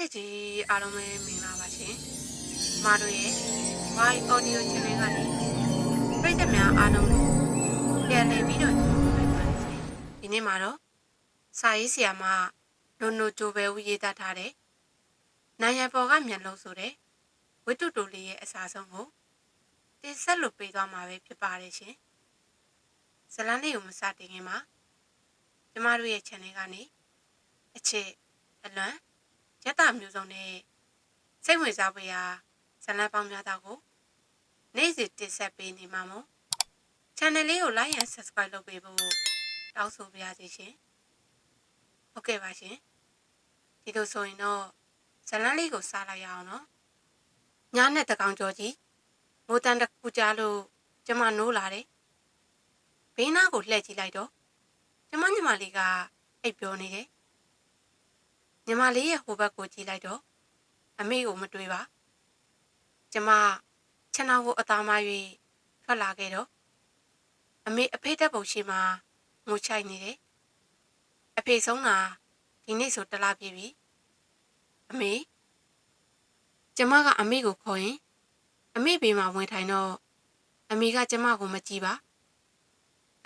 သက်ကြီးအားလုံးပဲမင်္ဂလာပါရှင်။မာတို့ရဲ့ My Audio Channel ကနေပရိသတ်များအားလုံးကိုပြန်လည်ပြီးတော့ကြိုဆိုလိုက်ပါတယ်ရှင်။ဒီနေ့မှာတော့စာရေးဆရာမနိုနိုဂျိုဘဲဦးရေးသားထားတဲ့နိုင်ရန်ပေါ်ကမြန်လို့ဆိုတဲ့ဝိတုတူလေးရဲ့အစားဆုံးကိုတင်ဆက်လို့ပေးသွားမှာပဲဖြစ်ပါတယ်ရှင်။ဇလန်းလေးကိုမစတင်ခင်မှာကျမတို့ရဲ့ channel ကနေအချစ်အလွမ်း ရတမျိုးစုံနဲ့စိတ်ဝင်စားဖွယ်ရာဇာတ်လမ်းပေါင်းများစွာကိုနေ့စဉ်တင်ဆက်ပေးနေမှာမို့ channel လေးကို like and subscribe လုပ်ပေးဖို့တောင်းဆိုပါရစေရှင်။ဟုတ်ကဲ့ပါရှင်။ဒီလိုဆိုရင်တော့ဇာတ်လမ်းလေးကိုစားလိုက်ရအောင်နော်။ညနဲ့တကောင်ကျော်ကြီးမိုးတန်တစ်ခုကြားလို့ကျမနိုးလာတယ်။ဘေးနားကိုလှည့်ကြည့်လိုက်တော့ကျမညီမလေးကအိပ်ပျော်နေတယ်။ ညီမလေးရဲ့ဟိုဘက်ကိုကြည့်လိုက်တော့အမေကိုမတွေ့ပါကျမခြံတော်ကိုအသားမ၍ထွက်လာခဲ့တော့အမေအဖေတက်ပုံရှိမှငိုချိုက်နေတယ်အဖေဆုံးတာဒီနေ့ဆိုတလားပြည့်ပြီအမေကျမကအမေကိုခေါ်ရင်အမေဘေးမှာဝင်ထိုင်တော့အမေကကျမကိုမကြည့်ပါ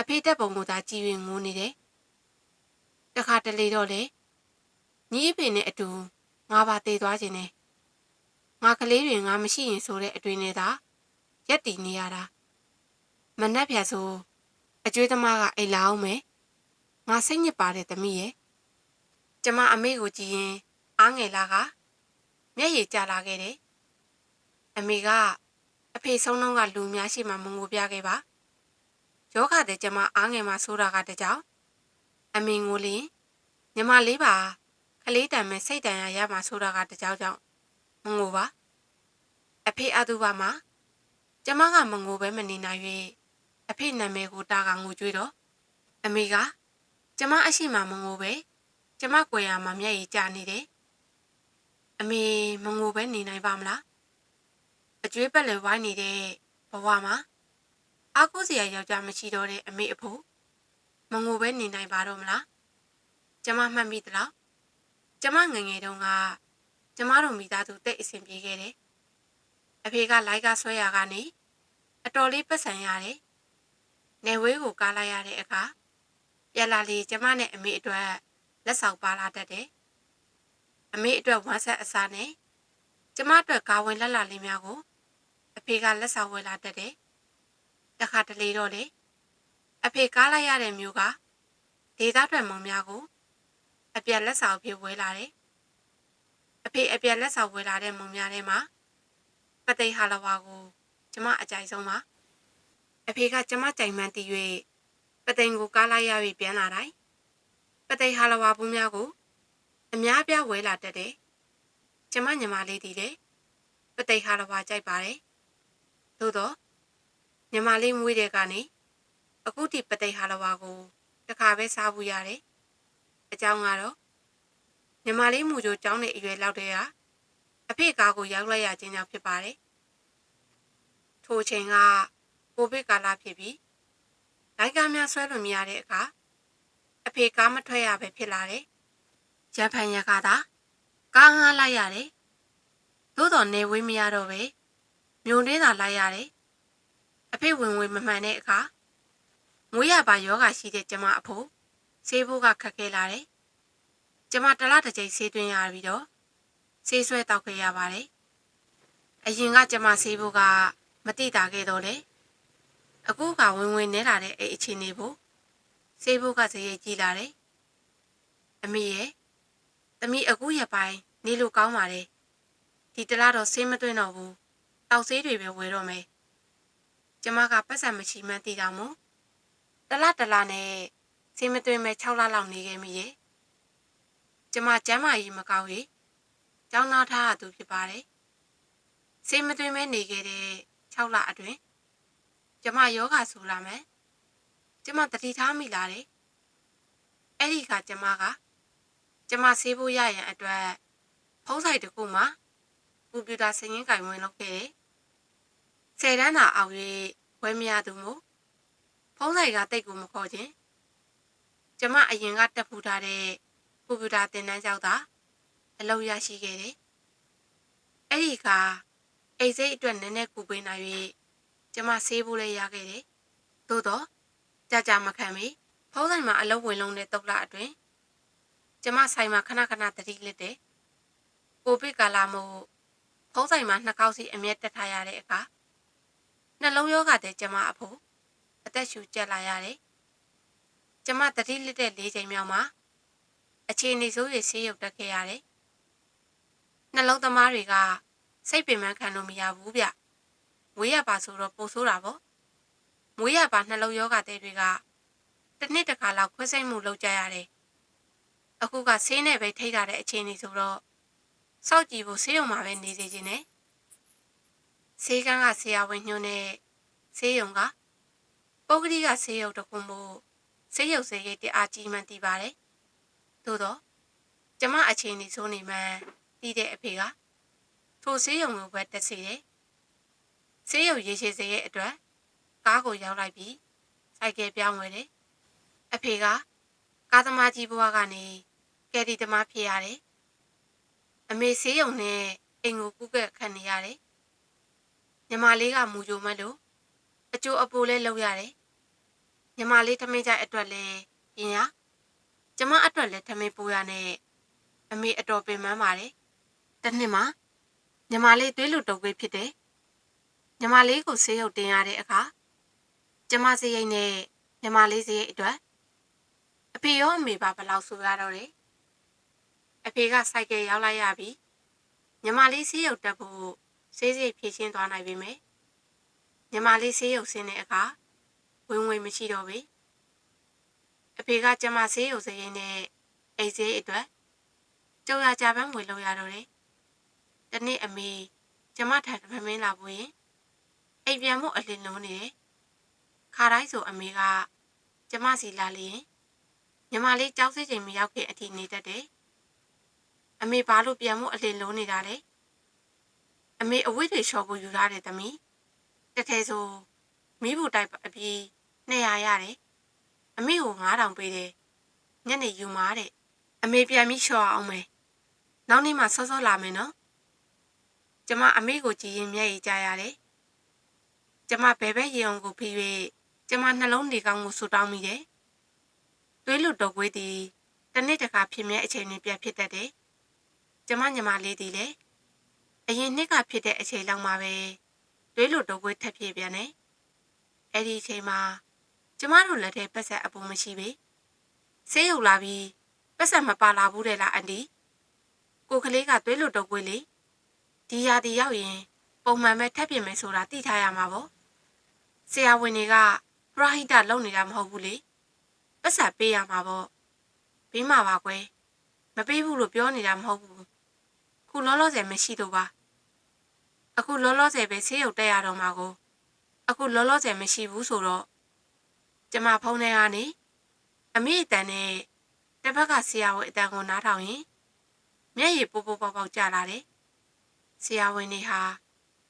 အဖေတက်ပုံကိုသာကြည့်ရင်ငိုနေတယ်တခါတလေတော့လေ ညီအဖေနဲ့အတူငါပါတည်သွားခြင်းနဲ့ငါကလေးတွေငါမရှိရင်ဆိုတဲ့အတွေ့နဲ့သာရက်တည်နေရတာမနှက်ဖြတ်ဆိုအကျွေးသမားကအိတ်လာအောင်မယ်ငါစိတ်ညစ်ပါတယ်သမီးရဲ့ကျမအမေကိုကြည့်ရင်အားငယ်လာကမျက်ရည်ကျလာခဲ့တယ်အမေကအဖေဆုံးလုံးကလူများရှိမှမငိုပြခဲ့ပါယောဂတဲ့ကျမအားငယ်မှဆိုတာကတကြောင်အမေငိုလင်းညီမလေးပါ ကလေးတံမဲ့စိတ်တန်ရရမှာဆိုတာကတကြောင်ကြောင့်မငိုပါအဖေအတူပါမှာကျမကမငိုပဲမနေနိုင်၍အဖေနာမည်ကိုတာကငိုကြွေးတော့အမေကကျမအရှိမမငိုပဲကျမကွယ်ရမှာမျက်ရည်ကျနေတယ်အမေမငိုပဲနေနိုင်ပါမလားအကျွေးပက်လည်းဝိုင်းနေတဲ့ဘဝမှာအားကိုးစရာယောက်ျားမရှိတော့တဲ့အမေအဖို့မငိုပဲနေနိုင်ပါတော့မလားကျမမှတ်မိသလား ကျမငယ်ငယ်တုန်းကကျမတို့မိသားစုတိတ်အဆင်ပြေခဲ့တယ်။အဖေကလိုက်ကဆွဲရကနေအတော်လေးပတ်စံရတယ်။နေဝေးကိုကားလိုက်ရတဲ့အခါပြက်လာလေးကျမနဲ့အမေအတွက်လက်ဆောင်ပါလာတတ်တယ်။အမေအတွက်ဝမ်းဆက်အစားနဲ့ကျမအတွက်ကာဝင်လက်လာလေးများကိုအဖေကလက်ဆောင်ဝယ်လာတတ်တယ်။တခါတလေတော့လေအဖေကားလိုက်ရတဲ့မျိုးကဒေသထွက်မုံများကို အပြက်လက်ဆောင်ဖြစ်ဝဲလာတယ်။အဖေအပြက်လက်ဆောင်ဝဲလာတဲ့မုံများထဲမှာပသိဟာလဝါကိုကျမအကြိုက်ဆုံးပါ။အဖေကကျမကြိုင်မှန်းတည်၍ပသိမ်ကိုကားလိုက်ရပြီးပြန်လာတိုင်းပသိဟာလဝါဘူးများကို အများပြားဝဲလာတတ်တယ်။ကျမညီမလေးတည်တယ်။ပသိဟာလဝါကြိုက်ပါတယ်။သို့တော့ညီမလေးမွေးတဲ့ကနေအခုထိပသိဟာလဝါကိုတစ်ခါပဲစားဘူးရတယ်။ အကြောင်းကတော့ညီမလေးမူကြိုကျောင်းနေအရွယ်လောက်တည်းဟာအဖေကားကိုရောက်လိုက်ရခြင်းကြောင့်ဖြစ်ပါတယ်။ထိုအချိန်ကကိုဗစ်ကာလဖြစ်ပြီးလိုက်ကားများဆွဲလို့မရတဲ့အခါအဖေကားမထွက်ရပဲဖြစ်လာတယ်။ရန်ဖန်ရကသာကားငှားလိုက်ရတယ်။သို့တော်နေဝေးမရတော့ပဲမြို့လေးသာလိုက်ရတယ်။အဖေဝင်ဝင်မမှန်တဲ့အခါငွေရပါယောဂရှိတဲ့ကျမအဖို့ ဆေးဖို့ကခက်ခဲလာတယ်။ကျမတစ်လတစ်ကြိမ်ဆေးသွင်းရပြီးတော့ဆေးဆွဲတောက်ခဲ့ရပါတယ်။အရင်ကကျမဆေးဖို့ကမတိတာခဲ့တော့လေ။အခုကဝင်ဝင်နေလာတဲ့အဲ့အခြေအနေဖို့ဆေးဖို့ကစရိတ်ကြီးလာတယ်။အမေရဲ့သမီးအခုရပိုင်းနေလို့ကောင်းပါတယ်။ဒီတစ်လတော့ဆေးမသွင်းတော့ဘူး။တောက်ဆေးတွေပဲဝယ်တော့မယ်။ကျမကပတ်စံမရှိမှန်းသိတာမို့တလားတလားနဲ့ ဆေးမသွင်းမဲ့6လလောက်နေခဲ့မိရဲ့ကျမကျမ်းမာရေးမကောင်းရေးကျောင်းသားထားရသူဖြစ်ပါတယ်ဆေးမသွင်းမဲ့နေခဲ့တဲ့6လအတွင်းကျမယောဂဆူလာမယ်ကျမတတိထားမိလာတယ်အဲ့ဒီကကျမကကျမဆေးဖို့ရရန်အတွက်ဖုံးဆိုင်တစ်ခုမှာကွန်ပျူတာစရင်းကင်ဝင်လုပ်ခဲ့တယ်ဆယ်တန်းသာအောင်၍ဝယ်မရသူမို့ဖုံးဆိုင်ကတိတ်ကိုမခေါ်ခြင်း ကျမအရင်ကတက်ဖူးထားတဲ့ကွန်ပျူတာသင်တန်းကျောက်သာအလုပ်ရရှိခဲ့တယ်။အဲ့ဒီကအိတ်စိတ်အတွက်နည်းနည်းကူပေးနိုင်၍ကျမဆေးဖို့လည်းရခဲ့တယ်။သို့တော့ကြာကြာမခံမီဖုံးဆိုင်မှာအလုပ်ဝင်လုံးတဲ့တုတ်လအတွင်းကျမဆိုင်မှာခဏခဏတတိလစ်တယ်။ကိုဗစ်ကာလမို့ဖုံးဆိုင်မှာနှစ်ခေါက်စီအမြဲတက်ထားရတဲ့အခါနှလုံးရောဂါတဲ့ကျမအဖို့အသက်ရှူကျက်လာရတယ်။ ကျမတတိလစ်တဲ့၄ချိန်မြောက်မှာအခြေအနေဆိုးရဆေးရုပ်တက်ခဲ့ရတယ်။နှလုံးသမားတွေကစိတ်ပင်ပန်းခံလို့မရဘူးဗျ။ဝေးရပါဆိုတော့ပိုဆိုးတာပေါ့။မွေးရပါနှလုံးယောဂတဲ့တွေကတစ်နှစ်တစ်ခါလောက်ခွဲစိတ်မှုလုပ်ကြရတယ်။အခုကဆေးနဲ့ပဲထိထားတဲ့အခြေအနေဆိုတော့စောက်ကြည့်ဖို့ဆေးရုံမှာပဲနေစေခြင်းနဲ့ဆေးကန်းကဆရာဝန်ညွှန်းတဲ့ဆေးရုံကပုဂ္ဂလိကဆေးရုံတစ်ခုမို့ ဆေးရုံဆေးရိတ်တအားကြီးမှန်းသိပါတယ်။သို့တော့ကျမအခြေအနေဆိုနေမှတည်တဲ့အဖေကထိုဆေးရုံကိုပဲတက်စီတယ်။ဆေးရုံရေရှည်စေရဲ့အတွက်ကားကိုရောက်လိုက်ပြီးစိုက်ကယ်ပြောင်းဝယ်တယ်။အဖေကကားသမားကြီးဘဝကနေကယ်ရီသမားဖြစ်ရတယ်။အမေဆေးရုံနဲ့အိမ်ကိုကုကက်ခံနေရတယ်။ညီမလေးကမူကြိုမဲ့လို့အကျိုးအပိုးလဲလုပ်ရတယ်။ ညီမလေးထမင်းကြအတွက်လဲပြင်ရကျမအတွက်လဲထမင်းပိုးရနဲ့အမေအတော်ပင်ပန်းပါတယ်။တစ်နှစ်မှာညီမလေးသွေးလူတုပ်ခွေးဖြစ်တယ်။ညီမလေးကိုဆေးရုပ်တင်ရတဲ့အခါကျမစရိတ်နဲ့ညီမလေးစရိတ်အတွက်အဖေရောအမေပါဘယ်လောက်ဆိုရတော့တယ်။အဖေကစိုက်ကယ်ရောက်လိုက်ရပြီ။ညီမလေးဆေးရုပ်တက်ဖို့ဆေးစိတ်ဖြည့်ရှင်းသွားနိုင်ပြီမယ်။ညီမလေးဆေးရုပ်ဆင်းတဲ့အခါ ဝင်ဝင်မရှိတော့ပြီ။အဖေကကျမဆေးရုပ်စရိတ်နဲ့အိတ်ဆေးအတွက်ကြောက်ရကြပန်းငွေလောက်ရတော့တယ်။တနေ့အမေကျမထံတမင်းလာဖို့ရင်အိမ်ပြန်မှုအလင်းလုံးနေတယ်။ခါတိုင်းဆိုအမေကကျမစီလာလျင်ညီမလေးကြောက်စိတ်ချိန်မရောက်ခင်အထိနေတတ်တယ်။အမေဘာလို့ပြန်မှုအလင်းလုံးနေတာလဲ။အမေအဝိတွေလျှော်ဖို့ယူထားတယ်သမီး။တထဲဆိုမိဖို့တိုက်အပြီး 200ရတယ်။အမေကို9000ပေးတယ်။ညနေယူမာတဲ့။အမေပြန်ပြီးလျှော်အောင်မယ်။နောက်နေ့မှစောစောလာမယ်နော်။ကျမအမေကိုကြည်ရင်မျက်ရည်ကြရတယ်။ကျမဘယ်ဘက်ရေအောင်ကိုဖိ၍ကျမနှလုံးနေကောင်းကိုဆူတောင်းမိတယ်။သွေးလွတ်တော့ကွေးသည်တစ်နေ့တခါဖြစ်မြဲအချိန်နဲ့ပြန်ဖြစ်တတ်တယ်။ကျမညီမလေးသည်လည်းအရင်နှစ်ကဖြစ်တဲ့အချိန်လောက်မှာပဲသွေးလွတ်တော့ကွေးထပ်ဖြစ်ပြန်တယ်။အဲ့ဒီအချိန်မှာ ကျမတို့လက်ထဲပတ်ဆက်အပူမရှိပေ။ဆေးရုံလာပြီးပတ်ဆက်မပါလာဘူးတဲ့လားအန်ဒီ။ကိုကလေးကသွေးလွတ်တော့ကွေးလေဒီရာဒီရောက်ရင် ပုံမှန်ပဲထပ်ပြင်မယ်ဆိုတာသိထားရမှာပေါ့။ဆရာဝန်တွေကပရဟိတလုပ်နေတာမဟုတ်ဘူးလေပတ်ဆက်ပေးရမှာပေါ့ပေးမှာပါကွယ်မပေးဘူးလို့ပြောနေတာမဟုတ်ဘူးခုလောလောဆယ်မရှိတော့ပါအခုလောလောဆယ်ပဲဆေးရုံတက်ရတော့မှာကို အခုလောလောဆယ်မရှိဘူးဆိုတော့ ကျမဖုန်းထဲကနေအမေအတန်နဲ့တစ်ဖက်ကဆရာဝန်အတန်ကိုနားထောင်ရင်မျက်ရည်ပိုးပိုးပေါက်ပေါက်ကျလာတယ်ဆရာဝန်တွေဟာ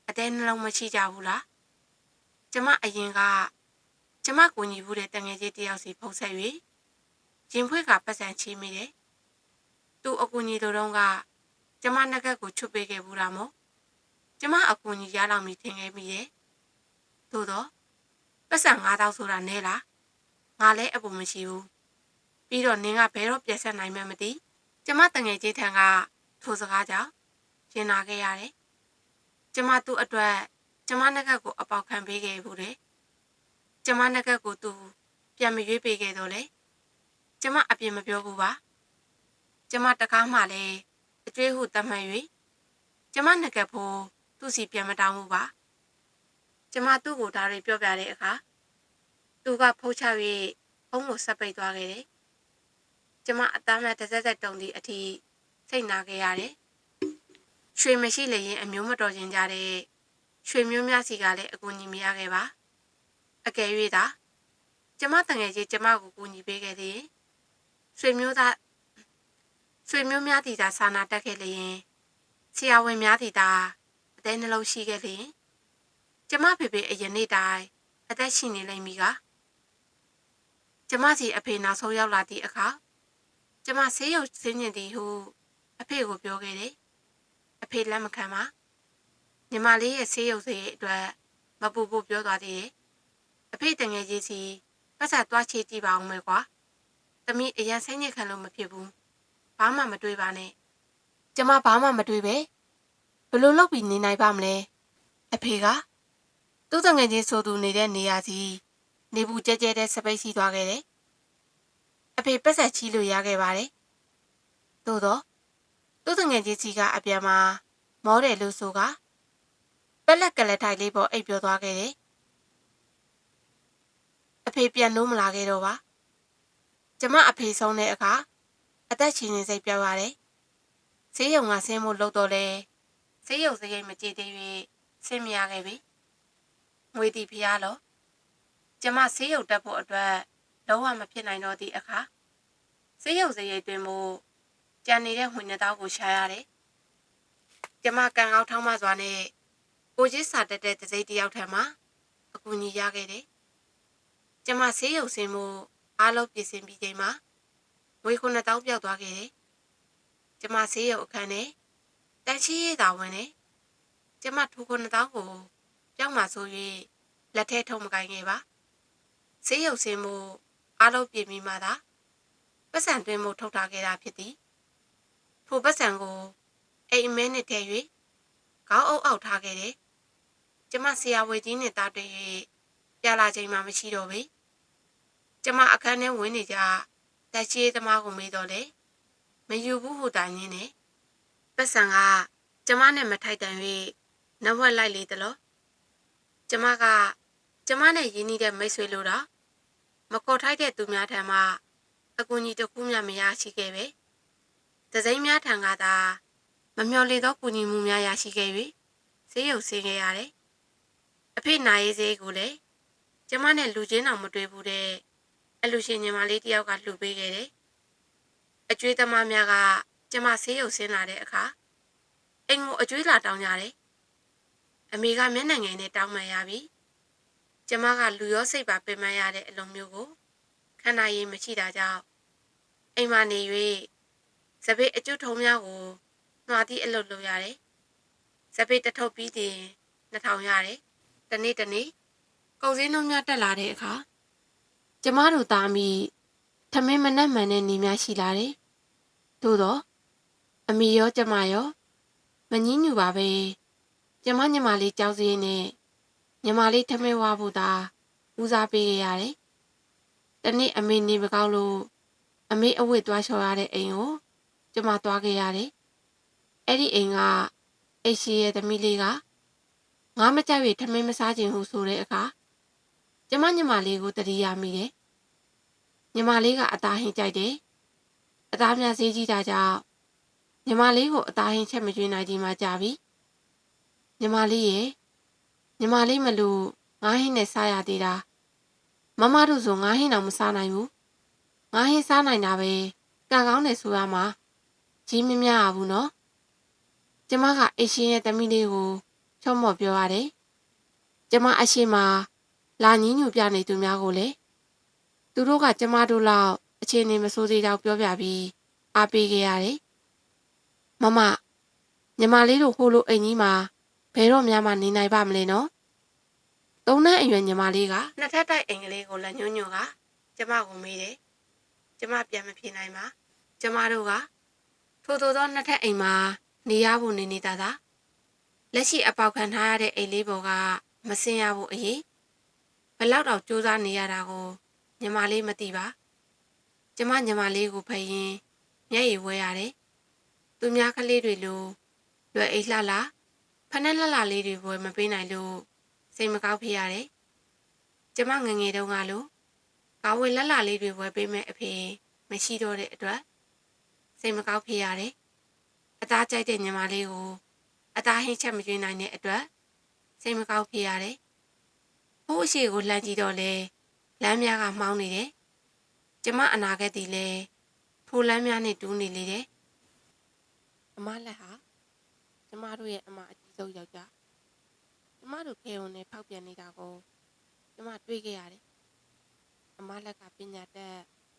အတဲနှလုံးမရှိကြဘူးလားကျမအရင်ကကျမကိုညီဘူးတဲ့တငယ်ချင်းတယောက်စီဖုန်းဆက်၍ရင်ဖွေးကပတ်စံချီးမိတယ်။သူ့အကူညီတို့တုန်းကကျမနှက်ကက်ကိုချွတ်ပေးခဲ့ဘူးတာမို့ကျမအကူညီရလောက်မိထင်ခဲ့မိတယ်။သို့တော့ပတ်စံ9000ဆိုတာနဲလား။ ငါလည်းအပူမရှိဘူး။ပြီးတော့နင်းကဘယ်တော့ပြက်ဆက်နိုင်မှမသိ။ကျမတငယ်ချင်းထံကထိုစကားကြောင့်ရင်နာခဲ့ရတယ်။ကျမသူ့အတွက်ကျမနှက်ကက်ကိုအပေါက်ခံပေးခဲ့ဘူးတဲ့ကျမနှက်ကက်ကိုသူပြန်မရွေးပေးခဲ့တော့လေကျမအပြစ်မပြောဘူးပါကျမတကားမှလည်းအကျွေးဟုတတ်မှတ်၍ကျမနှက်ကက်ဖို့သူ့စီပြန်မတောင်းဘူးပါကျမသူ့ကိုဒါတွေပြောပြတဲ့အခါ သူကဖုတ်ချ၍ဖုံးကိုဆက်ပိတ်သွားခဲ့တယ်ကျမအသားနဲ့တစ်ဆက်ဆက်တုံသည့်အထိစိတ်နာခဲ့ရတယ်ရွှေမရှိလေရင်အမျိုးမတော်ခြင်းကြတဲ့ရွှေမျိုးများစီကလည်းအကူအညီမရခဲ့ပါအကယ်၍သာကျမတငယ်ချင်းကျမကိုကူညီပေးခဲ့သည်ဆွေမျိုးသားဆွေမျိုးများတီသာစာနာတက်ခဲ့လျင်ဆရာဝန်များတီသာအသေးနှလုံးရှိခဲ့လျင် ကျမဖေဖေအရင်နေ့တိုင်းအသက်ရှင်နေလိမ့်မည်က ကျမစီအဖေနောက်ဆုံးရောက်လာသည့်အခါကျမဆေးရုံဆင်းညင်သည်ဟုအအဖေကိုပြောခဲ့တယ်အဖေလက်မခံပါညီမလေးရဲ့ဆေးရုပ်စေးအတွက်မပူဖို့ပြောသွားသေးတယ်အဖေတငယ်ချင်းစီပတ်ဆက်သွားချေကြည့်ပါအောင်မယ်ကွာသမီးအရင်ဆိုင်ညစ်ခံလို့မဖြစ်ဘူးဘာမှမတွေးပါနဲ့ကျမဘာမှမတွေးပဲဘယ်လို့လုပ်ပြီးနေနိုင်ပါမလဲအဖေကသူ့တငယ်ချင်းဆိုသူနေတဲ့နေရာစီ နေဘူးကြဲကြဲတဲ့စပိတ်စီသွားခဲ့တယ်အဖေပတ်ဆက်ချီလို့ရခဲ့ပါတယ်သို့တော့သူ့တငယ်ချင်းစီကအပြန်မှာမောတယ်လို့ဆိုကပက်လက်ကလက်ထိုင်လေးပေါ်အိပ်ပြောသွားခဲ့တယ်အဖေပြန်လို့မလာခဲ့တော့ပါကျမအဖေဆုံးတဲ့အခါအသက်ရှင်နေစိတ်ပြောရတယ်ဈေးရုံကဆင်းဖို့လုပ်တော့လဲဈေးရုံစရိတ်မကြည့်သေး၍ဆင်းမရခဲ့ပြီငွေတီဖျားလို့ ကျမဈေးရုံတက်ဖို့အတွက်လုံးဝမဖြစ်နိုင်တော့သည့်အခါဈေးရုံစရိတ်တွင်မို့ကြံနေတဲ့ဝင်နှစ်တောင်းကိုရှာရတယ်ကျမကန်ကောက်ထောင်းမစွာနဲ့ကိုကြီးစာတက်တဲ့တစိမ့်တယောက်ထံမှာအကူအညီရခဲ့တယ်ကျမဈေးရုံဆင်းမှုအားလုံးပြင်ဆင်ပြီးချိန်မှာငွေ9000ပြောက်သွားခဲ့တယ်။ကျမဈေးရုံအခန်းနဲ့တန်ရှိရတာဝင်နေ။ကျမထို9000ကိုပြောက်မှဆို၍လက်ထဲထုံမကိုင်းခဲ့ပါ။ ဈေးရုံဆင်းမှုအားလုံးပြင်ပြီးမှသာပတ်စံတွင်းမှုထုတ်ထားခဲ့တာဖြစ်သည်။ထိုပတ်စံကိုအိမ်မဲနဲ့ထည့်၍ခေါင်းအုပ်အောက်ထားခဲ့တယ်။ကျမဆရာဝေကြီးနဲ့တားတွေ့၍ပြလာချိန်မှမရှိတော့ပေ။ကျမအခန်းထဲဝင်နေကြတက်ချေးသမားကိုမေးတော့လေမယူဘူးဟိုတိုင်ရင်းနဲ့ပတ်စံကကျမနဲ့မထိုက်တန်၍နဝက်လိုက်လေတလို့ကျမကကျမနဲ့ရင်းနှီးတဲ့မိတ်ဆွေလို့တော့ မခေါ်ထိုက်တဲ့သူများထံမှအကူအညီတစ်ခုမှမရရှိခဲ့ပဲတစိမ့်များထံကသာမမျော်လင့်သောကူညီမှုများရရှိခဲ့၍ဈေးရုပ်ဆင်းခဲ့ရတယ်အဖေနာရေးဈေးကိုလည်းကျမနဲ့လူချင်းတော်မတွေ့ဘူးတဲ့အလူရှင်ညီမလေးတယောက်ကလှူပေးခဲ့တယ်။အကျွေးသမားများကကျမဆေးရုပ်ဆင်းလာတဲ့အခါအိမ်ကိုအကျွေးလာတောင်းကြတယ်။အမေကမျက်နှာငယ်နဲ့တောင်းမှန်ရပြီ။ ကျမကလူရောစိတ်ပါပင်ပန်းရတဲ့အလုံးမျိုးကိုခန္ဓာရည်မရှိတာကြောင့်အိမ်မှာနေ၍စပစ်အကျွတ်ထုံများကိုနှွားသည့်အလုပ်လုပ်ရတယ်။စပစ်တထုပ်ပြီးတင်2000ရတယ်။တနေ့တနေ့ကုန်စည်နှုန်းများတက်လာတဲ့အခါကျမတို့သားမိထမင်းမနှက်မှန်တဲ့နေများရှိလာတယ်။သို့တော့အမေရောကျမရောမငင်းညူပါပဲ။ကျမညီမလေးကြောက်စည်းနဲ့ ညီမလေးထမင်းဝါဖို့သာဦးစားပေးခဲ့ရတယ်။တနေ့အမေနေမကောင်းလို့အမေအဝတ်သွားလျှော်ရတဲ့အိမ်ကိုကျမသွားခဲ့ရတယ်။အဲ့ဒီအိမ်ကအိတ်ရှိရဲ့သမီးလေးကငါမကြောက်ရထမင်းမစားခြင်းဟုဆိုတဲ့အခါကျမညီမလေးကိုတတိယမိတယ်ညီမလေးကအသားဟင်းကြိုက်တယ်အသားများဈေးကြီးတာကြောင့်ညီမလေးကိုအသားဟင်းချက်မကျွေးနိုင်ကြီးမှကြာပြီညီမလေးရဲ့ ညီမလေးမလို့ငါးဟင်းနဲ့စားရသေးတာမမတို့ဆိုငါးဟင်းတော့မစားနိုင်ဘူးငါးဟင်းစားနိုင်တာပဲကံကောင်းတယ်ဆိုရမှာကြီးမများဘူးနော်ကျမကအိရှင်ရဲ့တမီးလေးကိုချော့မော့ပြောရတယ်ကျမအရှိမလာညင်းညူပြနေသူများကိုလည်းသူတို့ကကျမတို့လောက်အခြေအနေမဆိုးသေးတော့ပြောပြပြီးအားပေးခဲ့ရတယ်။မမညီမလေးတို့ဟိုလိုအိမ်ကြီးမှာဘယ်တော့မှမနေနိုင်ပါမလဲနော်။ သုံးနှစ်အရွယ်ညီမလေးကနှစ်ထပ်တိုက်အိမ်ကလေးကိုလက်ညှိုးညွှန်ကကျမကိုမေးတယ်။ကျမပြန်မဖြေနိုင်ပါ။ကျမတို့ကထို့သောသောနှစ်ထပ်အိမ်မှာနေရဖို့နေနေတာသာလက်ရှိအပေါက်ခံထားရတဲ့အိမ်လေးပေါ်ကမစင်ရဖို့အရေးဘလောက်တော့စူးစမ်းနေရတာကိုညီမလေးမသိပါကျမညီမလေးကိုဖယင်မျက်ရည်ဝဲရတယ်သူများကလေးတွေလိုလွယ်အိတ်လှလှဖနက်လှလှလေးတွေဝယ်မပေးနိုင်လို့ စိတ်မကောက်ဖြစ်ရတယ်ကျမငငယ်တုန်းကလို့ကာဝယ်လှလှလေးတွေဝယ်ပေးမဲ့အဖေမရှိတော့တဲ့အတွက်စိတ်မကောက်ဖြစ်ရတယ်အသားကြိုက်တဲ့ညီမလေးကိုအသားဟင်းချက်မကျွေးနိုင်တဲ့အတွက်စိတ်မကောက်ဖြစ်ရတယ်ဟိုးအရှိကိုလှမ်းကြည့်တော့လေလမ်းများကမှောင်းနေတယ်ကျမအနာဂတ်တည်လဲထိုလမ်းများနဲ့တူးနေလေတယ်အမလက်ဟာကျမတို့ရဲ့အမအကြီးဆုံးယောက်ျား ကျမတို့ဖေုံနဲ့ဖောက်ပြန်နေတာကိုကျမတွေးခဲ့ရတယ်အမလက်ကပညာတတ်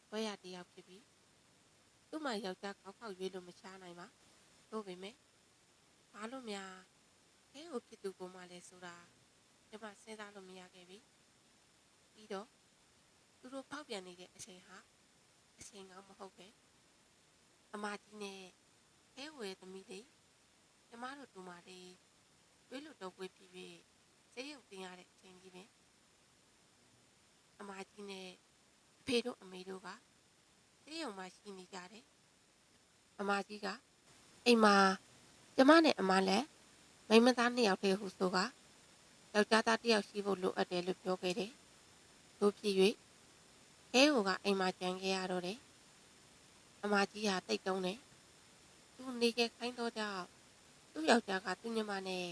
ဘွဲရတယောက်ဖြစ်ပြီးသူ့မှာယောက်ျားကောက်ခောက်ရွေးလို့မချနိုင်ပါတို့ပေမဲ့ဘာလို့များခဲကိုဖြစ်သူကိုမှလဲဆိုတာကျမစဉ်းစားလို့မရခဲ့ပြီပြီးတော့သူတို့ဖောက်ပြန်နေတဲ့အချိန်ဟာအချိန်ကောင်းမဟုတ်ပဲအမကြီးနဲ့ခဲဝဲသမီးလေးကျမတို့တူမလေး တွေးလို့တော့ဝေးပြီးပြီးစိတ်ရုပ်တင်ရတဲ့အချိန်ကြီးပဲအမကြီးနဲ့အဖေတို့အမေတို့ကစိတ်ရုံမှာရှိနေကြတယ်အမကြီးကအိမ်မှာကျမနဲ့အမလည်းမိန်းမသားနှစ်ယောက်တည်းဟုဆိုကယောက်ျားသားတစ်ယောက်ရှိဖို့လိုအပ်တယ်လို့ပြောခဲ့တယ်တို့ဖြစ်၍ခဲဟိုကအိမ်မှာကြံခဲ့ရတော့တယ်အမကြီးဟာတိတ်တုံးတယ်သူနေခဲ့ခိုင်းတော့ကြောင့်သူ့ယောက်ျားကသူ့ညီမနဲ့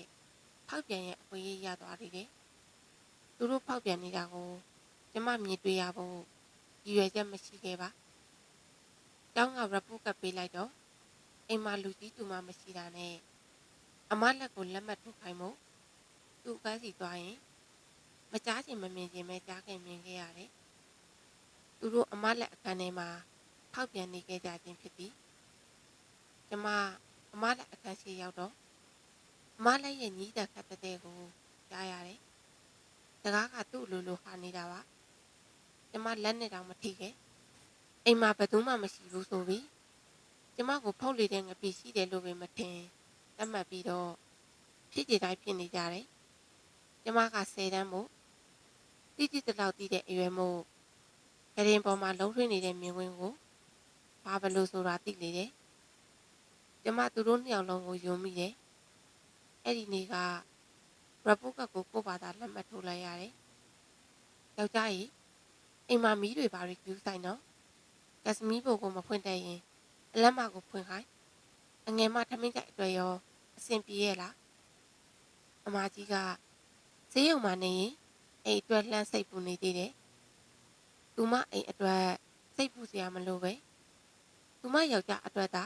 ဖောက်ပြန်ရဲ့အခွင့်အရေးရသွားတယ်တဲ့သူတို့ဖောက်ပြန်နေတာကိုကျမမြင်တွေ့ရဖို့ရည်ရွယ်ချက်မရှိခဲ့ပါကျောင်းက report ကပ်ပေးလိုက်တော့အိမ်မှာလူကြီးတူမမရှိတာနဲ့အမလက်ကိုလက်မှတ်ထိုးခိုင်းမှုသူ့ကန်းစီသွားရင်မကြားချင်မမြင်ချင်ပဲကြားခင်မြင်ခဲ့ရတယ်သူတို့အမလက်အခန်းထဲမှာဖောက်ပြန်နေခဲ့ကြခြင်းဖြစ်သည်ကျမအမလက်အခန်းရှိရောက်တော့အ မလက်ရဲ့ညီးတက်ခတ်တဲ့ကိုကြားရတယ်တကားကသူ့လိုလိုဟာနေတာပါကျမလက်နဲ့တောင်မထိခဲ့အိမ်မှာဘယ်သူမှမရှိဘူးဆိုပြီးကျမကိုဖောက်လေတဲ့ငပိရှိတယ်လို့ပဲမထင်တတ်မှတ်ပြီးတော့ဖြစ်ကြတိုင်းဖြစ်နေကြတယ်ကျမက10တန်းမို့တိတိတလောက်တည်တဲ့အရွယ်မို့ကရင်ပေါ်မှာလုံးထွင်းနေတဲ့မြင်ကွင်းကိုဘာဘလို့ဆိုတာသိလေတယ်ကျမသူတို့နှစ်ယောက်လုံးကိုယုံမိတယ် အဲ့ဒီနေ့က report ကကိုကိုဘာသာလက်မှတ်ထိုးလိုက်ရတယ်ယောက်ျားကြီးအိမ်မှာမီးတွေဘာတွေကျူးဆိုင်တော့ကစမီးဘိုကိုမဖွင့်တဲ့ရင်အလက်မကိုဖွင့်ခိုင်းအငယ်မထမင်းကြိုက်အတွက်ရောအဆင်ပြေရဲ့လားအမကြီးကဈေးရုံမှာနေရင်အိမ်အတွက်လှမ်းစိတ်ပူနေသေးတယ်သူမအိမ်အတွက်စိတ်ပူစရာမလိုပဲသူမယောက်ျားအတွက်သာ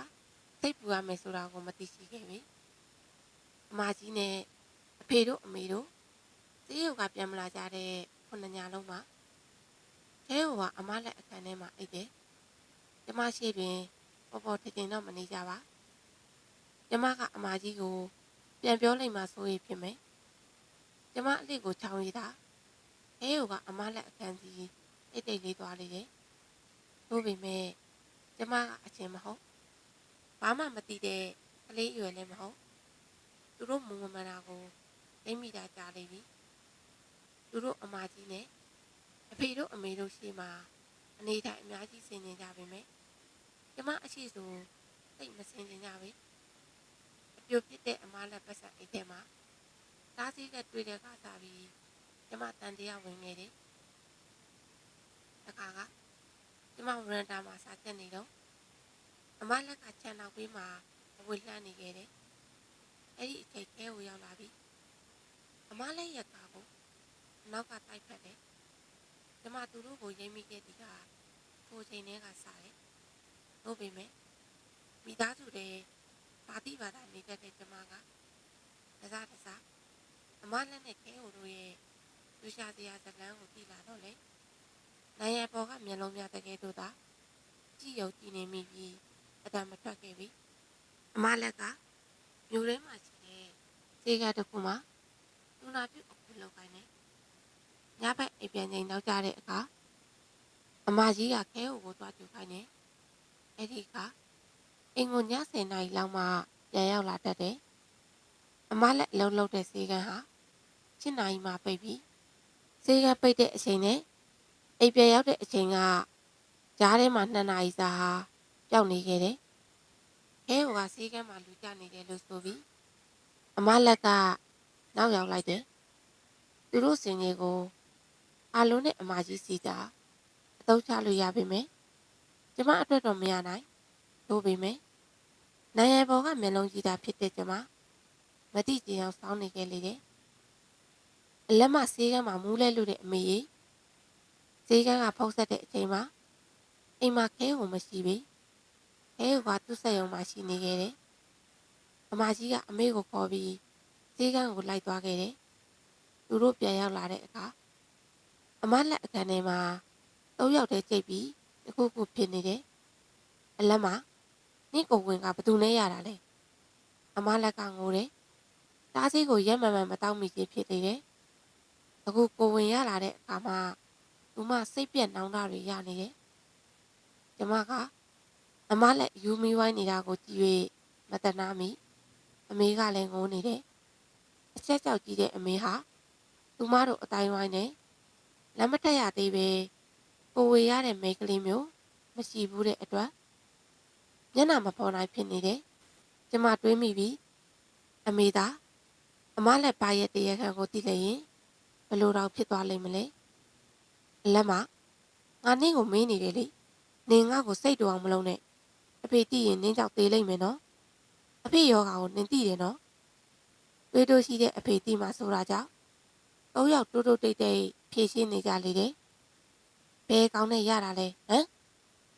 စိတ်ပူရမယ်ဆိုတာကိုမသိရှိခဲ့ပြီ အမကြီးနဲ့အဖေတို့အမေတို့ဈေးရုံကပြန်မလာကြတဲ့ခုနှစ်ညလုံးမှာအဲဟိုကအမလက်အခန်းထဲမှာအိတ်တယ်ကျမရှိတွင်ပေါ်ပေါ်ထင်ထင်တော့မနေကြပါကျမကအမကြီးကိုပြန်ပြောလိုက်မှဆိုရဖြစ်မယ်ကျမအလေးကိုချောင်းရည်တာအဲဟိုကအမလက်အခန်းစီတိတ်တိတ်လေးသွားလေတယ်တို့ပေမဲ့ကျမကအချင်းမဟုတ်ဘာမှမသိတဲ့ကလေးအရွယ်လည်းမဟုတ် သူတို့မုံမမှန်တာကိုသိမိတာကြားလိမ့်ပြီသူတို့အမကြီးနဲ့အဖေတို့အမေတို့ရှိမှအနေထိုင်အများကြီးဆင်ကျင်ကြပါမယ်ကျမအရှိဆိုသိမဆင်ကျင်ကြဘူးအပြိုဖြစ်တဲ့အမားလက်ပတ်ဆက်အိတ်ထဲမှာတားစီးကတွေ့တဲ့ကစားပြီးကျမတန်တရားဝင်နေတယ်တခါကကျမရန်တာမှာစားချက်နေတော့အမလက်ကခြံနောက်ပေးမှာအဝေးလှမ်းနေခဲ့တယ် အဲ့ဒီအချိန်ခဲကိုရောက်လာပြီအမလက်ရက်ကားကိုနောက်ကတိုက်ဖက်တယ်ကျမသူတို့ကိုရိမ့်မိခဲ့သည်ကထိုချိန်တည်းကစားတယ်ဟုတ်ပေမဲ့မိသားစုတွေပါတိပါဒနေတတ်တဲ့ကျမကတစားတစားအမလက်နဲ့ခဲဟိုတို့ရဲ့လူရှာစရာဇလန်းကိုကြည်လာတော့လေနိုင်ရပေါ်ကမျက်လုံးများတကယ်တို့သာကြည်ရုံကြည်နေမိပြီးအတံမထွက်ခဲ့ပြီအမလက်က မြို့ထဲမှာရှိတဲ့ဈေးကတစ်ခုမှာလူနာပြုတ်အခုလောက်ခိုင်းနေညဘက်အိမ်ပြန်ချိန်နောက်ကြတဲ့အခါအမကြီးကခဲဟိုကိုသွားကြိုခိုင်းနေအဲ့ဒီကအင်ကိုည10နာရီလောက်မှပြန်ရောက်လာတတ်တယ်။အမလက်အလုံးလုံးတဲ့ဈေးကန်းဟာ7နာရီမှပိတ်ပြီးဈေးကန်းပိတ်တဲ့အချိန်နဲ့အိမ်ပြန်ရောက်တဲ့အချိန်ကကြားထဲမှာ2နာရီစာဟာပျောက်နေခဲ့တယ်။ အဲဟိုကဈေးကန်းမှာလူကြနေတယ်လို့ဆိုပြီးအမလက်ကနောက်ရောက်လိုက်တယ်။သူတို့စင်ကြီးကိုအလုံးနဲ့အမကြီးစီတာအတော့ချလို့ရပါမယ်။ကျမအတွက်တော့မရနိုင်လို့ပေမဲ့နိုင်ရပေါ်ကမျက်လုံးကြည့်တာဖြစ်တဲ့ကျမမတိကျအောင်စောင်းနေခဲ့လေတယ်အလက်မဆေးကမ်းမှာမူးလဲလို့တဲ့အမေကြီးဆေးကမ်းကဖောက်ဆက်တဲ့အချိန်မှာအိမ်မှာခဲကိုမရှိပြီ ခဲကသူ့ဆက်ရုံမှာရှိနေခဲ့တယ်အမကြီးကအမေကိုခေါ်ပြီးဆေးကမ်းကိုလိုက်သွားခဲ့တယ်သူတို့ပြန်ရောက်လာတဲ့အခါအမလက်အခန်းထဲမှာသုံးယောက်တည်းကြိတ်ပြီးတခုခုဖြစ်နေတယ်အလက်မနင့်ကိုဝင်ကဘသူနဲ့ရတာလဲအမလက်ကငိုတယ်တားစီကိုရက်မှန်မှန်မတောက်မိခြင်းဖြစ်နေတယ်အခုကိုဝင်ရလာတဲ့အခါမှာသူမစိတ်ပြက်နှောင်းတာတွေရနေတယ်ကျမက အမလက်ယူမီဝိုင်းနေတာကိုကြည့်၍မတနာမိအမေကလည်းငိုနေတယ်အချက်ကြောက်ကြည့်တဲ့အမေဟာသူမတို့အတိုင်းဝိုင်းနဲ့လက်မထက်ရသေးပဲကိုဝေရတဲ့မိန်းကလေးမျိုးမရှိဘူးတဲ့အတွက်မျက်နှာမပေါ်နိုင်ဖြစ်နေတယ်ကျမတွေးမိပြီအမေသာအမလက်ပါရဲ့တရားခံကိုသိလျင်ဘယ်လိုတော့ဖြစ်သွားလိမ့်မလဲလက်မငါနင့်ကိုမေးနေတယ်လေနင်ငါ့ကိုစိတ်တူအောင်မလုပ်နဲ့ အဖေသိရင်နင်းကြောက်သေးလိမ့်မယ်နော်အဖေယောဂါကိုနင်သိတယ်နော်တွေးတိုးရှိတဲ့အဖေသိမှဆိုတာကြောင့်သုံးယောက်တိုးတိုးတိတ်တိတ်ဖြည့်ရှင်းနေကြလေတယ်ဘယ်ကောင်းနဲ့ရတာလဲဟမ်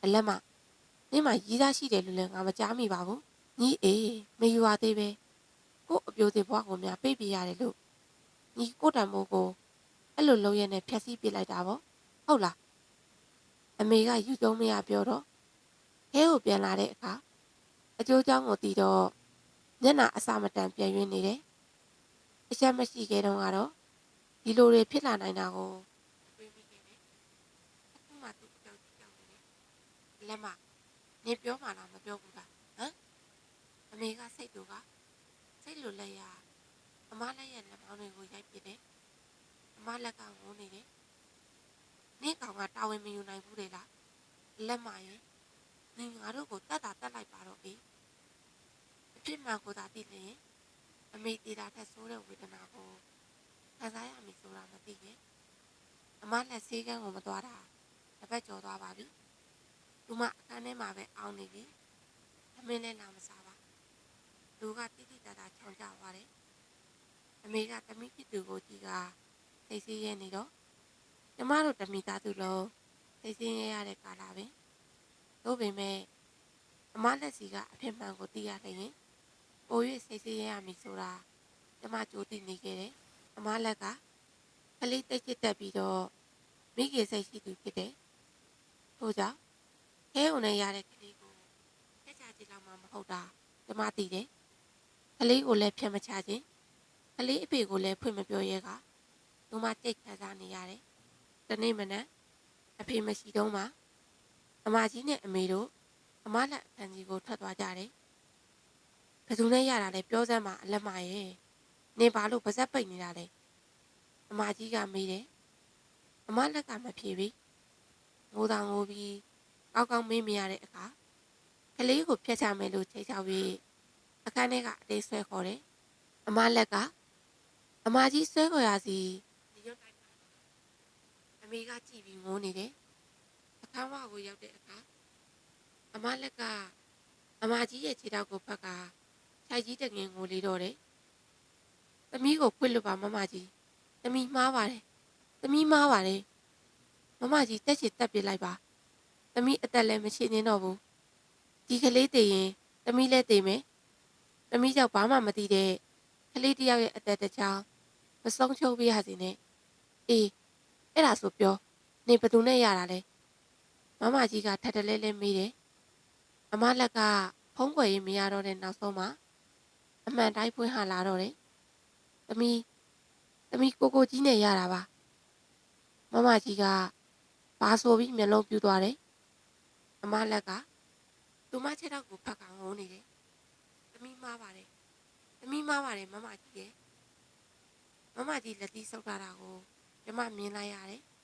အလက်မနင့်မရီးသားရှိတယ်လို့လည်းငါမကြားမိပါဘူးညီအေးမယူပါသေးပဲကို့အပြိုသေးဘွားကိုများပိတ်ပြရတယ်လို့ညီကိုတံမိုးကိုအဲ့လိုလုံးရဲနဲ့ဖြက်စီးပြလိုက်တာပေါ့ဟုတ်လားအမေကယူကျုံမရပြောတော့ ခဲကိုပြန်လာတဲ့အခါအကျိုးကြောင့်ကိုတီးတော့ညနာအစာမတန်ပြန်ရင်းနေတယ်။အချက်မရှိခဲ့တော့ကတော့ဒီလိုတွေဖြစ်လာနိုင်တာကိုတွေးမိခဲ့တယ်။အခုမှသူ့အကြောင်းကြောက်နေတယ်။လက်မနေပြောမှလားမပြောဘူးလားဟမ်အမေကစိတ်တူကစိတ်လိုလက်ရအမလက်ရလက်ပေါင်းတွေကိုရိုက်ပြတယ်။အမလက်ကငုံနေတယ်။နေကောင်ကတာဝန်မယူနိုင်ဘူးလေလားလက်မရဲ့ နင်ငါတို့ကိုတတ်တာတတ်လိုက်ပါတော့အေးအဖြစ်မှန်ကိုသာသိလျင်အမေတီတာထက်ဆိုးတဲ့ဝေဒနာကိုခံစားရမယ်ဆိုတာမသိရင်အမလက်ဆေးကန်းကိုမသွားတာတစ်ပတ်ကျော်သွားပါပြီသူမအခန်းထဲမှာပဲအောင်းနေပြီအမင်းလည်းလာမစားပါလူကတိတိတတ်တာချောင်ကြသွားတယ်အမေကတမိဖြစ်သူကိုကြည့်ကစိတ်ဆင်းရဲနေတော့ကျမတို့တမိသားစုလုံးစိတ်ဆင်းရဲရတဲ့ကာလပဲ သို့ပေမဲ့အမလက်စီကအဖြစ်မှန်ကိုသိရလျင်ပို၍စိတ်ဆင်းရဲရမည်ဆိုတာကျမကြိုးသိနေခဲ့တယ်အမလက်ကကလေးတိတ်ချစ်တက်ပြီးတော့မိခင်စိတ်ရှိသူဖြစ်တယ်ထို့ကြောင့်ခဲုံနဲ့ရတဲ့ကလေးကိုဖျက်ချခြင်းလောက်မှမဟုတ်တာကျမသိတယ်ကလေးကိုလည်းဖျက်မချခြင်းကလေးအဖေကိုလည်းဖွင့်မပြောရဲကသူမတိတ်ခါစားနေရတယ်တနေ့မနက်အဖေမရှိတော့မှ အမကြီးနဲ့အမေတို့အမလက်အခန်းကြီးကိုထွက်သွားကြတယ်ဘယ်သူနဲ့ရတာလဲပြောစမ်းပါအလက်မရဲ့နင်ဘာလို့ပါဇက်ပိတ်နေတာလဲအမကြီးကမေးတယ်အမလက်ကမဖြေပြီငိုတောင်ငိုပြီးကောက်ကောက်မေးမရတဲ့အခါကလေးကိုဖျက်ချမယ်လို့ချိန်ချောက်ပြီးအခန်းထဲကအသေးဆွဲခေါ်တယ်အမလက်ကအမကြီးဆွဲခေါ်ရစီဒီရုပ်တိုင်းအမေကကြည့်ပြီးငိုနေတယ် အခန်းဝကိုရောက်တဲ့အခါအမလက်ကအမကြီးရဲ့ခြေထောက်ကိုဖက်ကခြိုက်ကြီးတငင်ကိုလေးတော့တယ်။သမီးကိုခွင့်လွတ်ပါမမကြီး။သမီးမှားပါတယ်။သမီးမှားပါတယ်။မမကြီးတက်ချစ်တက်ပြလိုက်ပါ။သမီးအသက်လည်းမရှိနေတော့ဘူး။ဒီကလေးတည်ရင်သမီးလည်းတည်မယ်။သမီးကြောင့်ဘာမှမသိတဲ့ကလေးတယောက်ရဲ့အသက်တချောင်းမဆုံးချုပ်ပြရစီနဲ့။အေးအဲ့ဒါဆိုပြောနေဘသူနဲ့ရတာလဲ။ မမကြီးကထပ်တလဲလဲမေးတယ်။အမလက်ကဖုံးကွယ်ရေးမရတော့တဲ့နောက်ဆုံးမှာအမှန်တိုင်းဖွင့်ဟာလာတော့တယ်။သမီးသမီးကိုကိုကြီးနဲ့ရတာပါ။မမကြီးကဘာဆိုပြီးမျက်လုံးပြူသွားတယ်။အမလက်ကသူမချက်တော့ကိုဖက်ကောင်ငုံနေတယ်။သမီးမားပါတယ်။သမီးမားပါတယ်မမကြီးရဲ့။မမကြီးလက်သီးဆုပ်လာတာကိုကျမမြင်လိုက်ရတယ်။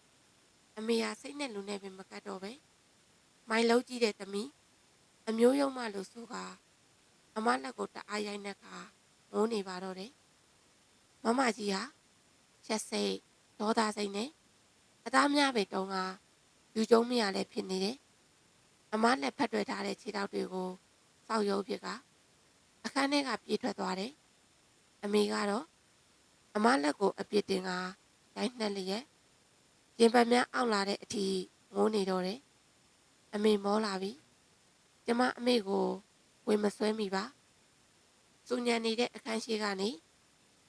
အမေဟာစိတ်နဲ့လူနဲ့ပဲမကတ်တော့ပဲ။မိုင်လုံးကြည့်တဲ့သမီးအမျိုးယုံမလို့ဆိုကအမလက်ကိုတအားရိုက်နှက်ကငိုးနေပါတော့တယ်မမကြီးဟာချက်စိတ်ဒေါသစိတ်နဲ့အသားများပဲတုံးကယူကျုံမရလည်းဖြစ်နေတယ်အမလက်ဖက်တွယ်ထားတဲ့ခြေထောက်တွေကိုစောက်ရုပ်ဖြစ်ကအခန်းထဲကပြေးထွက်သွားတယ်အမေကတော့အမလက်ကိုအပြစ်တင်ကရိုက်နှက်လျက် ရင်ပတ်များအောက်လာတဲ့အထိငိုးနေတော့တယ်အမေမောလာပြီကျမအမေကိုဝင်မဆွဲမိပါစူညံနေတဲ့အခန်းရှိကနေ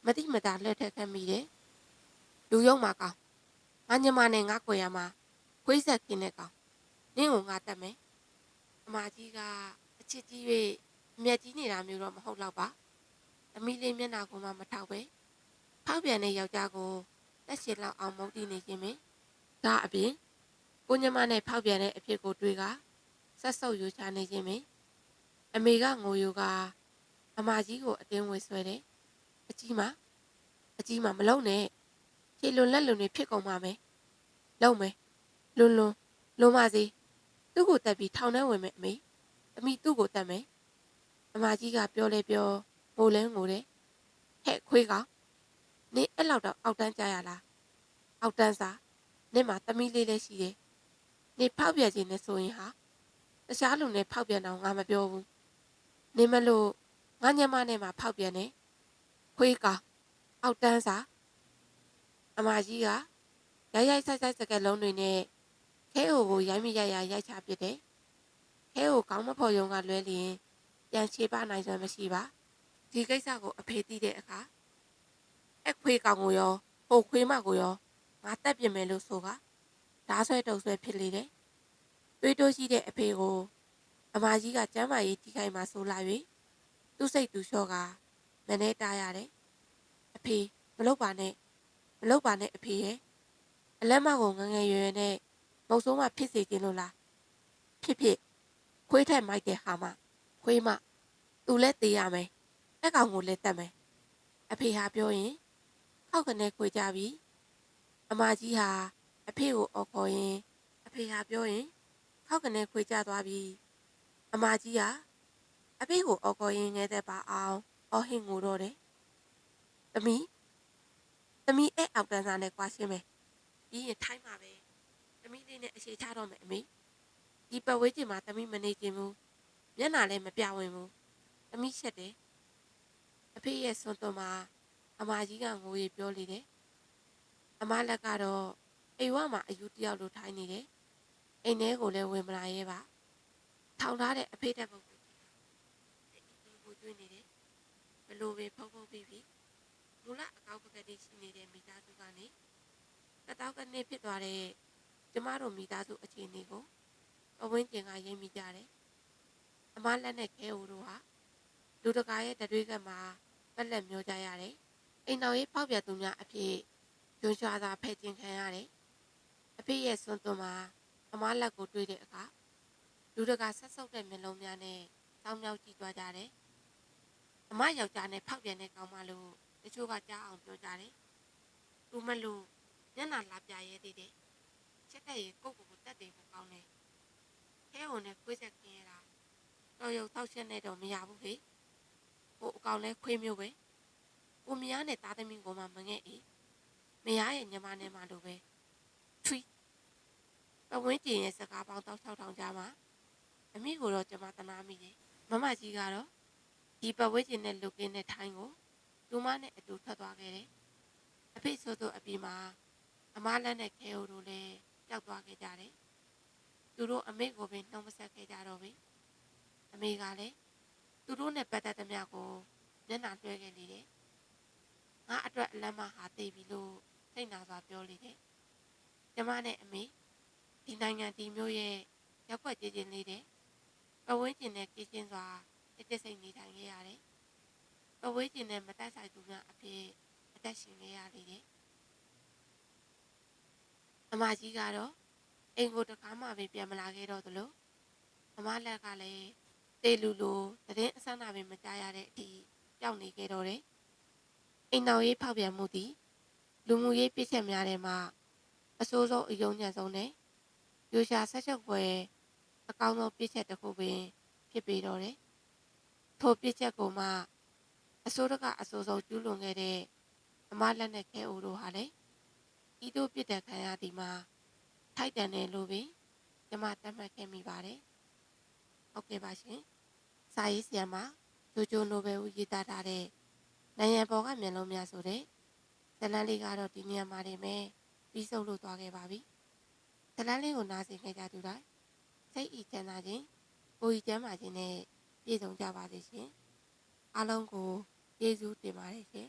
မတိမတာလှည့်ထက်ခတ်မိတယ်လူယုံမှာကောင်းငါညမနဲ့ငါကွယ်ရမှာခွေးဆက်ခင်းတဲ့ကောင်နင့်ကိုငါတတ်မယ်အမကြီးကအချစ်ကြီး၍အမျက်ကြီးနေတာမျိုးတော့မဟုတ်တော့ပါသမီးလေးမျက်နှာကိုမှမထောက်ပဲဖောက်ပြန်တဲ့ယောက်ျားကိုတက်ရှင်လောက်အောင်မုန်းတီးနေခြင်းပင် ဒါအပြင်ကိုညမနဲ့ဖောက်ပြန်တဲ့အဖြစ်ကိုတွေးကဆက်ဆုပ်ယူချနေခြင်းပင်အမေကငိုယူကအမကြီးကိုအတင်းဝင်ဆွဲတယ်အကြီးမအကြီးမမလုံနဲ့ခြေလွန်လက်လွန်တွေဖြစ်ကုန်ပါမယ်လုံမယ်လွန်လွန်လွန်ပါစေသူ့ကိုတက်ပြီးထောင်ထဲဝင်မယ်အမေအမိသူ့ကိုတက်မယ်အမကြီးကပြောလဲပြောငိုလဲငိုတယ်ဟဲ့ခွေးကောင်နင်အဲ့လောက်တော့အောက်တန်းကြရလားအောက်တန်းစား နင်မှာသမီးလေးလည်းရှိတယ်နေဖောက်ပြခြင်းနဲ့ဆိုရင်ဟာတခြားလူနဲ့ဖောက်ပြန်တော့ငါမပြောဘူးနင်မလို့ငါညမနဲ့မှဖောက်ပြန်နေခွေးကောင်အောက်တန်းစားအမကြီးကရိုက်ရိုက်ဆိုင်ဆိုင်စကက်လုံးတွေနဲ့ခဲအိုကိုရိုက်မိရိုက်ရရိုက်ချပစ်တယ်ခဲအိုကောင်းမဖော်ယုံကလွဲလျင်ပြန်ချေပနိုင်စွမ်းမရှိပါဒီကိစ္စကိုအဖေသိတဲ့အခါအခွေးကောင်ကိုရောဟိုခွေးမကိုရော ငါတက်ပြင်မယ်လို့ဆိုကဓာဆွဲတုံဆွဲဖြစ်လေတယ်တွေးတိုးရှိတဲ့အဖေကိုအမကြီးကကျမ်းမာရေးထိခိုက်မှဆိုလာ၍သူ့စိတ်သူလျှော့ကမနေတားရတယ်အဖေမလုပ်ပါနဲ့မလုပ်ပါနဲ့အဖေရဲ့အလက်မကိုငငယ်ရွယ်ရွယ်နဲ့မုတ်ဆိုးမှဖြစ်စေခြင်းလို့လားဖြစ်ဖြစ်ခွေးထက်မိုက်တဲ့ဟာမခွေးမသူလည်းသေးရမယ်အဲ့ကောင်ကိုလည်းတတ်မယ်အဖေဟာပြောရင်ခောက်ကနေခွေကြပြီ အမကြီးဟာအဖေကိုအော်ခေါ်ရင်အဖေဟာပြောရင်ခောက်ကနေခွေကြသွားပြီအမကြီးဟာအဖေကိုအော်ခေါ်ရင်ငဲတဲ့ပါအောင်အော်ဟင်ငိုတော့တယ်သမီးသမီးအဲ့အောက်တန်းစားနဲ့ကွာရှင်းမယ်ပြီးရင်ထိုင်းမှာပဲသမီးလေးနဲ့အရှိချတော့မယ်အမေဒီပတ်ဝေးချိန်မှာသမီးမနေခြင်းဘူးမျက်နှာလည်းမပြဝင်ဘူးသမီးချက်တယ်အဖေရဲ့ဆွန်သွန်မှာအမကြီးကငိုရီပြောလေတယ် အမလက်ကတော့အိမ်ဝမှာအယူတယောက်လိုထိုင်းနေတယ်အိမ်ထဲကိုလည်းဝင်မလာရဲပါထောင်ထားတဲ့အဖေတက်ပုံကိုကြည့်တာအဲ့ဒီကိုကျွေးနေတယ်ဘလို့ပဲဖုံဖုံပြီးပြီးမူလအကောက်ပကတိရှိနေတဲ့မိသားစုကနေတတောက်ကနေဖြစ်သွားတဲ့ကျမတို့မိသားစုအခြေအနေကိုအဝင်းကျင်ကရိပ်မိကြတယ်အမလက်နဲ့ခဲဦးတို့ဟာလူတကာရဲ့တတွေးကမှာပက်လက်မျိုးကြရတယ်အိမ်တော်ရေးပေါက်ပြသူများအဖြစ် ဂျွန်ရွှာသာဖဲ့ကျင်ခံရတယ်အဖေရဲ့စွန့်သွန်းမှာအမလက်ကိုတွေးတဲ့အခါလူတကာဆက်ဆုပ်တဲ့မျက်လုံးများနဲ့စောင်းမြောက်ကြည့်သွားကြတယ်အမယောက်ျားနဲ့ဖောက်ပြန်တဲ့ကောင်မလို့တချို့ကကြားအောင်ပြောကြတယ်သူမလို့ညနာလာပြရဲသေးတယ်ချက်တဲ့ရေကိုကိုကိုတက်တယ်ကိုကောင်းတယ်ခဲုံနဲ့ခွေးဆက်ခင်းရတာတော်ရုံတောက်ချက်နဲ့တော့မရဘူးဟေ့ဟိုအကောင်လဲခွေးမျိုးပဲကိုမယားနဲ့သားသမီးကိုမှမငဲ့အေး မယားရဲ့ညီမနဲ့မှလိုပဲထွီပဝင်းကျင်ရဲ့စကားပေါင်းတောက်ထောင်ကြားမှာအမိကိုတော့ကျမတနာမိတယ်မမကြီးကတော့ဒီပဝင်းကျင်နဲ့လုတ်ကင်းတဲ့ထိုင်းကိုလူမနဲ့အတူထွက်သွားခဲ့တယ်အဖေဆိုသူအပြင်မှာအမလက်နဲ့ခဲအိုတို့လည်းကြောက်သွားခဲ့ကြတယ်သူတို့အမေကိုပဲနှုံးမဆက်ခဲ့ကြတော့ဘူးအမေကလည်းသူတို့နဲ့ပတ်သက်သမျှကိုမျက်နှာလွှဲခဲ့လေတယ်ငါအတွက်အလမ်းမဟာသိပြီလို့ စိတ်နာစွာပြောလေတယ်ကျမနဲ့အမေဒီနိုင်ငံဒီမျိုးရဲ့ရက်ွက်ကြည်ချင်းလေးတဲ့ပဝင်းကျင်နဲ့ကြည်ချင်းစွာတစ်တစ်စိတ်နေထိုင်ခဲ့ရတယ်ပဝင်းကျင်နဲ့မတက်ဆိုင်သူများအဖြစ်အသက်ရှင်ခဲ့ရလေတယ်အမကြီးကတော့အိမ်ကိုတကားမှပဲပြန်မလာခဲ့တော့သလိုအမလက်ကလည်းတေလူလိုသတင်းအဆန်းနာပဲမကြားရတဲ့အထိကြောက်နေခဲ့တော့တယ်အိမ်တော်ရေးဖောက်ပြန်မှုသည် လူမှုရေးပြည့်ချက်များထဲမှာအဆိုးဆုံးအယုံညံ့ဆုံးနဲ့ယူရှာဆက်ချက်ပွဲအကောင်းဆုံးပြည့်ချက်တစ်ခုပင်ဖြစ်ပေတော့တယ်ထိုပြည့်ချက်ကိုမှအစိုးရကအဆိုးဆုံးကျူးလွန်ခဲ့တဲ့အမလက်နဲ့ခဲအိုတို့ဟာလည်းဤသို့ပြစ်ဒဏ်ခံရသည်မှာထိုက်တန်တယ်လို့ပင်ကျမသတ်မှတ်ခဲ့မိပါတယ်ဟုတ်ကဲ့ပါရှင်စာရေးဆရာမဂျိုဂျိုနိုဘယ်ဦးရေးသားထားတဲ့နိုင်ငံပေါ်ကမျက်လုံးများဆိုတဲ့ ဇလန်းလေးကတော့ဒီနေရာမှာနေမယ်ပြီးဆုံးလို့သွားခဲ့ပါပြီဇလန်းလေးကိုနားဆင်ခဲ့ကြသူတိုင်းစိတ်ဤချမ်းသာခြင်းကိုယ်ဤချမ်းသာခြင်းနဲ့ပြည့်စုံကြပါစေရှင်အားလုံးကိုယေရှုတင်ပါတယ်ရှင်